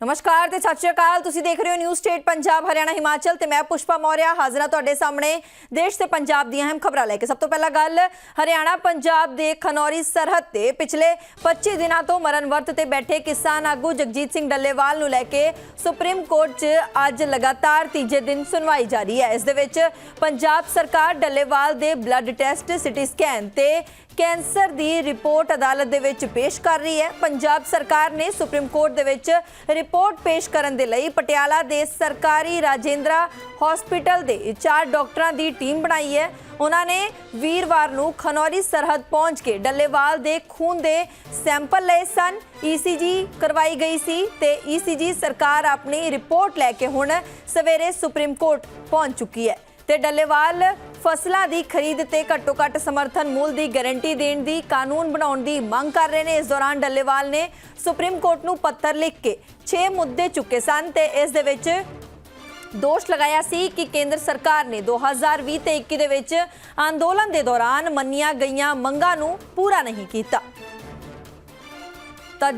ਨਮਸਕਾਰ ਤੇ ਸਤਿ ਸ਼੍ਰੀ ਅਕਾਲ। ਤੁਸੀਂ ਦੇਖ ਰਹੇ ਹੋ ਨਿਊ ਸਟੇਟ ਪੰਜਾਬ, ਹਰਿਆਣਾ, ਹਿਮਾਚਲ ਤੇ ਮੈਂ ਪੁਸ਼ਪਾ ਮੌਰਿਆ ਹਾਜ਼ਰ ਤੁਹਾਡੇ ਸਾਹਮਣੇ ਦੇਸ਼ ਤੇ ਪੰਜਾਬ ਦੀਆਂ ਅਹਿਮ ਖਬਰਾਂ ਲੈ ਕੇ। ਸਭ ਤੋਂ ਪਹਿਲਾਂ ਗੱਲ, ਹਰਿਆਣਾ, ਪੰਜਾਬ ਦੇ ਖਨੌਰੀ ਸਰਹੱਦ ਤੇ ਪਿਛਲੇ 25 ਦਿਨਾਂ ਤੋਂ ਮਰਨ ਵਰਤ ਤੇ ਬੈਠੇ ਕਿਸਾਨ ਆਗੂ ਜਗਜੀਤ ਸਿੰਘ ਡੱਲੇਵਾਲ ਨੂੰ ਲੈ ਕੇ ਸੁਪਰੀਮ ਕੋਰਟ 'ਚ ਅੱਜ ਲਗਾਤਾਰ ਤੀਜੇ ਦਿਨ ਸੁਣਵਾਈ ਜਾਰੀ ਹੈ। ਇਸ ਦੇ ਵਿੱਚ ਪੰਜਾਬ ਸਰਕਾਰ ਡੱਲੇਵਾਲ ਦੇ ਬਲੱਡ ਟੈਸਟ, ਸਿਟੀ ਸਕੈਨ ਤੇ ਕੈਂਸਰ ਦੀ ਰਿਪੋਰਟ ਅਦਾਲਤ ਦੇ ਵਿੱਚ ਪੇਸ਼ ਕਰ ਰਹੀ ਹੈ। ਪੰਜਾਬ ਸਰਕਾਰ ਨੇ ਸੁਪਰੀਮ ਕੋਰਟ ਦੇ ਵਿੱਚ ਰਿਪੋਰਟ ਪੇਸ਼ ਕਰਨ ਦੇ ਲਈ ਪਟਿਆਲਾ ਦੇ ਸਰਕਾਰੀ ਰਾਜੇਂਦਰਾ ਹਸਪੀਟਲ ਦੇ ਚਾਰ ਡਾਕਟਰਾਂ ਦੀ ਟੀਮ ਬਣਾਈ ਹੈ। ਉਹਨਾਂ ਨੇ ਵੀਰਵਾਰ ਨੂੰ ਖਨੌਰੀ ਸਰਹੱਦ ਪਹੁੰਚ ਕੇ ਡੱਲੇਵਾਲ ਦੇ ਖੂਨ ਦੇ ਸੈਂਪਲ ਲਏ ਸਨ। ਈਸੀਜੀ ਕਰਵਾਈ ਗਈ ਸੀ ਤੇ ਈਸੀਜੀ ਸਰਕਾਰ ਆਪਣੀ ਰਿਪੋਰਟ ਲੈ ਕੇ ਹੁਣ ਸਵੇਰੇ ਸੁਪਰੀਮ ਕੋਰਟ ਪਹੁੰਚ ਚੁੱਕੀ ਹੈ। ਤੇ ਡੱਲੇਵਾਲ ਫਸਲਾਂ ਦੀ ਖਰੀਦ ਤੇ ਘੱਟੋ ਘੱਟ ਸਮਰਥਨ ਮੁੱਲ ਦੀ ਗਾਰੰਟੀ ਦੇਣ ਦੀ ਕਾਨੂੰਨ ਬਣਾਉਣ ਦੀ ਮੰਗ ਕਰ ਰਹੇ ਨੇ। ਇਸ ਦੌਰਾਨ ਡੱਲੇਵਾਲ ਨੇ ਸੁਪਰੀਮ ਕੋਰਟ ਨੂੰ ਪੱਤਰ ਲਿਖ ਕੇ 6 ਮੁੱਦੇ ਚੁੱਕੇ ਸਨ ਤੇ ਇਸ ਦੇ ਵਿੱਚ ਦੋਸ਼ ਲਗਾਇਆ ਸੀ ਕਿ ਕੇਂਦਰ ਸਰਕਾਰ ਨੇ 2020 ਤੇ 21 ਦੇ ਵਿੱਚ ਅੰਦੋਲਨ ਦੇ ਦੌਰਾਨ ਮੰਨੀਆਂ ਗਈਆਂ ਮੰਗਾਂ ਨੂੰ ਪੂਰਾ ਨਹੀਂ ਕੀਤਾ। ਤਾਂ